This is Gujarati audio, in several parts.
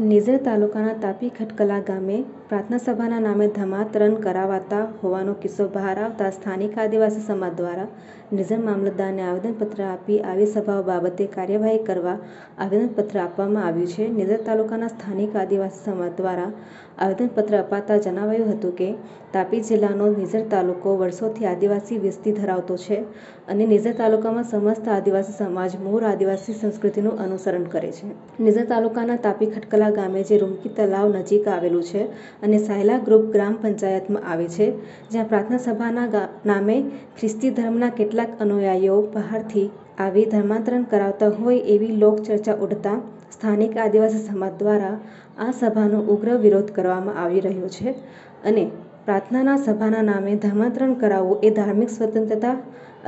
નિઝર તાલુકાના તાપી ખટકલા ગામે પ્રાર્થના સભાના નામે ધમાતરણ કરાવાતા હોવાનો કિસ્સો બહાર આવતા સ્થાનિક આદિવાસી સમાજ દ્વારા નિઝર મામલતદારને આવેદનપત્ર આપી આવી સભાઓ બાબતે કાર્યવાહી કરવા આવેદનપત્ર આપવામાં આવ્યું છે. નિઝર તાલુકાના સ્થાનિક આદિવાસી સમાજ દ્વારા આવેદનપત્ર અપાતા જણાવાયું હતું કે, તાપી જિલ્લાનો નિઝર તાલુકો વર્ષોથી આદિવાસી વસ્તી ધરાવતો છે અને નિઝર તાલુકામાં સમસ્ત આદિવાસી સમાજ મૂળ આદિવાસી સંસ્કૃતિનું અનુસરણ કરે છે. નિઝર તાલુકાના તાપી ખટકલા ગામે જે રૂમકી તલાવ નજીક આવેલું છે અને સાયલા ગ્રુપ ગ્રામ પંચાયતમાં આવે છે, જ્યાં પ્રાર્થના સભાના નામે ખ્રિસ્તી ધર્મના કેટલાક અનુયાયીઓ બહારથી આવી ધર્માંતરણ કરાવતા હોય એવી લોકચર્ચા ઉડતા સ્થાનિક આદિવાસી સમાજ દ્વારા આ સભાનો ઉગ્ર વિરોધ કરવામાં આવી રહ્યો છે અને પ્રાર્થનાના સભાના નામે ધર્માંતરણ કરાવવું એ ધાર્મિક સ્વતંત્રતા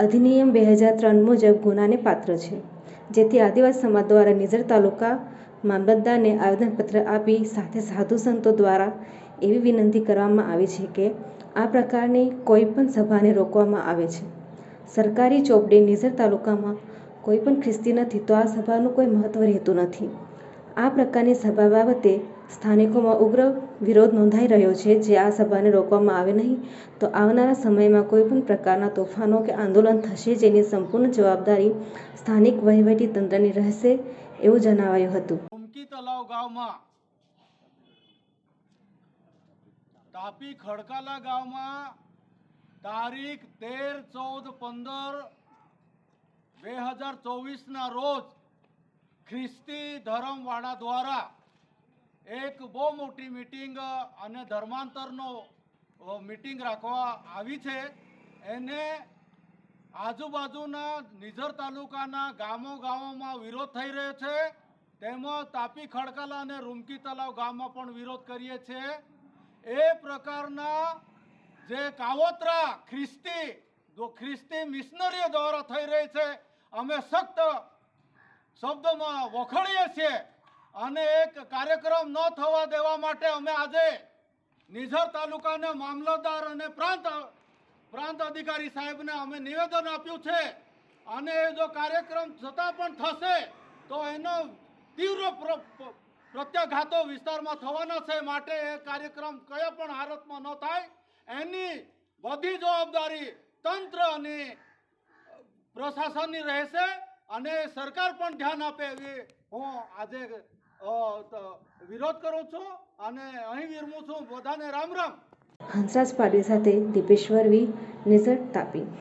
અધિનિયમ બે હજાર ત્રણ મુજબ ગુનાને પાત્ર છે, જેથી આદિવાસી સમાજ દ્વારા નિઝર તાલુકા મામલતદારને આવેદનપત્ર આપી સાથે સાધુ સંતો દ્વારા એવી વિનંતી કરવામાં આવી છે કે આ પ્રકારની કોઈ પણ સભાને રોકવામાં આવે છે. સરકારી ચોપડે નિઝર તાલુકામાં કોઈ પણ ખ્રિસ્તી નથી તો આ સભાનું કોઈ મહત્ત્વ રહેતું નથી. આ પ્રકારની સભા બાબતે સ્થાનિકોમાં ઉગ્ર વિરોધ નોંધાઈ રહ્યો છે જે આ સભાને રોકવામાં આવે નહીં, તો આવનારા સમયમાં કોઈ પણ પ્રકારના તોફાનો કે આંદોલન થશે જેની સંપૂર્ણ જવાબદારી સ્થાનિક વહીવટી તંત્રની રહેશે એવું જણાવાયું હતું. તલાવ ગામમાં, તાપી ખડકાલા ગામમાં તારીખ તેર ચૌદ પંદર બે હજાર ચોવીસના રોજ ખ્રિસ્તી ધર્મવાળા દ્વારા એક બહુ મોટી મિટિંગ અને ધર્માંતરનો મિટિંગ રાખવા આવી છે. એને આજુબાજુના નિઝર તાલુકાના ગામો ગામોમાં વિરોધ થઈ રહ્યો છે. તેમાં તાપી ખડકલા અને રૂમકી તલાવ ગામમાં પણ વિરોધ કરીએ છીએ. એ પ્રકારના જે કાવતરા ખ્રિસ્તી ખ્રિસ્તી મિશનરીઓ દ્વારા થઈ રહી છે, અમે સખ્ત શબ્દોમાં વખોડીએ છીએ. અને એક કાર્યક્રમ ન થવા દેવા માટે અમે આજે નિઝર તાલુકાના મામલતદાર અને પ્રાંત પ્રાંત અધિકારી સાહેબને અમે નિવેદન આપ્યું છે. અને એ જો કાર્યક્રમ છતાં પણ થશે, તો એનો તીવ્ર પ્રત્યાઘાતો વિસ્તારમાં થવાના છે. માટે એ કાર્યક્રમ કયા પણ હાલતમાં ન થાય. એની બધી જવાબદારી તંત્ર અને પ્રશાસનની રહેશે. અને સરકાર પણ ધ્યાન આપે એવી હું આજે વિરોધ કરું છું અને અહીં વિરમું છું. બધાને રામ રામ. હંસરાજ પાટીલ સાથે દીપેશ્વર વી નિઝર તાપી.